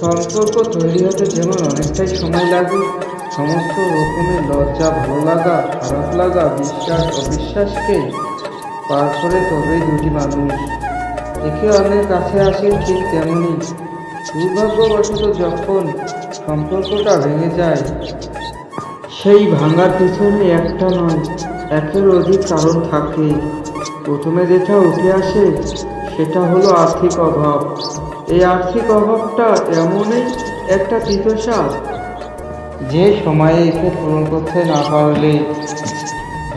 সম্পর্ক তৈরি হতে যেমন অনেকটাই সময় লাগে সমস্ত রকমের লজ্জা ভালো লাগা খারাপ লাগা বিশ্বাস, অবিশ্বাসকে পার করে তবেই দুটি মানুষ। একে অন্যের কাছে আসে ঠিক তেমনি। দুর্ভাগ্যবশত যখন সম্পর্কটা ভেঙে যায়, সেই ভাঙার পিছনে একটা নয়, একের অধিক কারণ থাকে। প্রথমে যেটা উঠে আসে, সেটা হলো আর্থিক অভাব। এই আর্থিক অভাবটা এমনই একটা তিতসাপ যে সময়ে একে পূরণ করতে না পারলে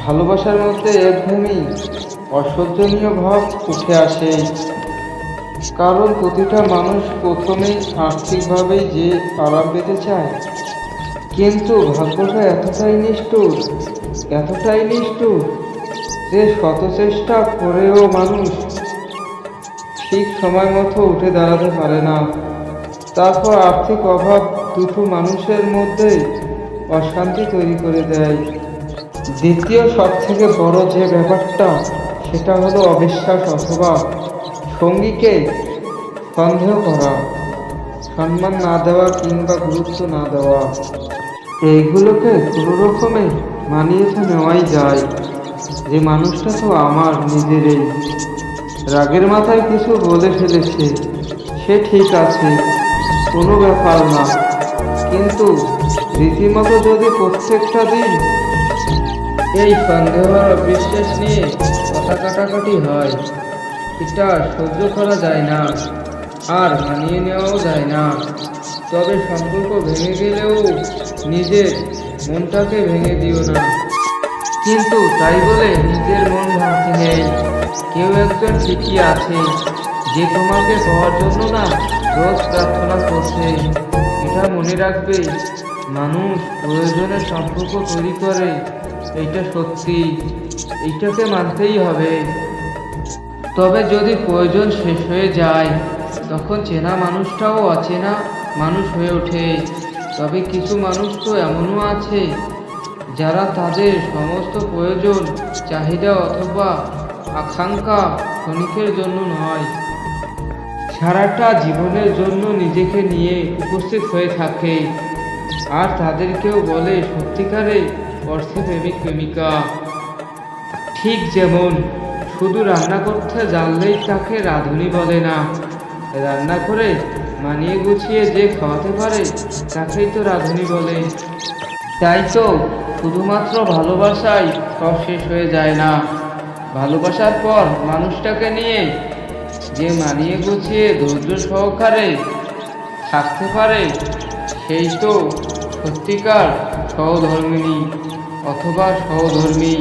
ভালোবাসার মধ্যে একঘেয়েমি অসহ্যনীয় ভাব উঠে আসে। কারণ প্রতিটা মানুষ প্রথমেই আর্থিকভাবেই যে আরাম পেতে চায়, কিন্তু ভাগ্যটা এতটাই নিষ্ঠুর এতটাই নিষ্ঠুর যে শত চেষ্টা করেও মানুষ ঠিক সময় মতো উঠে দাঁড়াতে পারে না। তারপর আর্থিক অভাব দুটো মানুষের মধ্যে অশান্তি তৈরি করে দেয়। দ্বিতীয় সব থেকে বড় যে ব্যাপারটা, সেটা হলো অবিশ্বাস অথবা সঙ্গীকে সন্দেহ করা, সম্মান না দেওয়া কিংবা গুরুত্ব না দেওয়া। এইগুলোকে কোনো রকমে মানিয়ে নেওয়াই যায়। যে মানুষটা তো আমার নিজেরই। রাগের মাথায় কিছু বলে ফেলেছে। সে ঠিক আছে, কোনো ব্যাপার না। কিন্তু রীতিমতো যদি প্রত্যেকটা দিন এই সন্দেহ বিশ্বাস নিয়ে কথা কাটাকাটি হয়, এটা সহ্য করা যায় না, আর মানিয়ে নেওয়াও যায় না। তবে সম্পর্ক ভেঙে গেলেও নিজের মনটাকে ভেঙে দিও না। কিন্তু তাই বলে নিজের মন ভাঙতে নেই। কেউ একজন ঠিকই আছে যে তোমাকে পাওয়ার জন্য না রোজ প্রার্থনা করছে। এটা মনে রাখবে, মানুষ প্রয়োজনে সম্পর্ক তৈরি করে। এইটা সত্যি, এইটাকে মানতেই হবে। তবে যদি প্রয়োজন শেষ হয়ে যায়, তখন চেনা মানুষটাও অচেনা মানুষ হয়ে ওঠে। তবে কিছু মানুষ তো এমনও আছে, যারা তাদের সমস্ত প্রয়োজন, চাহিদা অথবা আকাঙ্ক্ষা ক্ষণিকের জন্য নয়। সারাটা জীবনের জন্য নিজেকে নিয়ে উপস্থিত হয়ে থাকে। আর তাদেরকেও বলে সত্যিকারে অর্থে প্রেমিক প্রেমিকা। ঠিক যেমন শুধু রান্না করতে জানলেই তাকে রাঁধুনি বলে না, রান্না করে মানিয়ে গুছিয়ে যে খাওয়াতে পারে তাকেই তো রাঁধুনি বলে। তাই তো শুধুমাত্র ভালোবাসাই সব শেষ হয়ে যায় না। ভালোবাসার পর মানুষটাকে নিয়ে যে মানিয়ে গুছিয়ে ধৈর্য সহকারে থাকতে পারে, সেই তো সত্যিকার সহধর্মিনী অথবা সহধর্মী।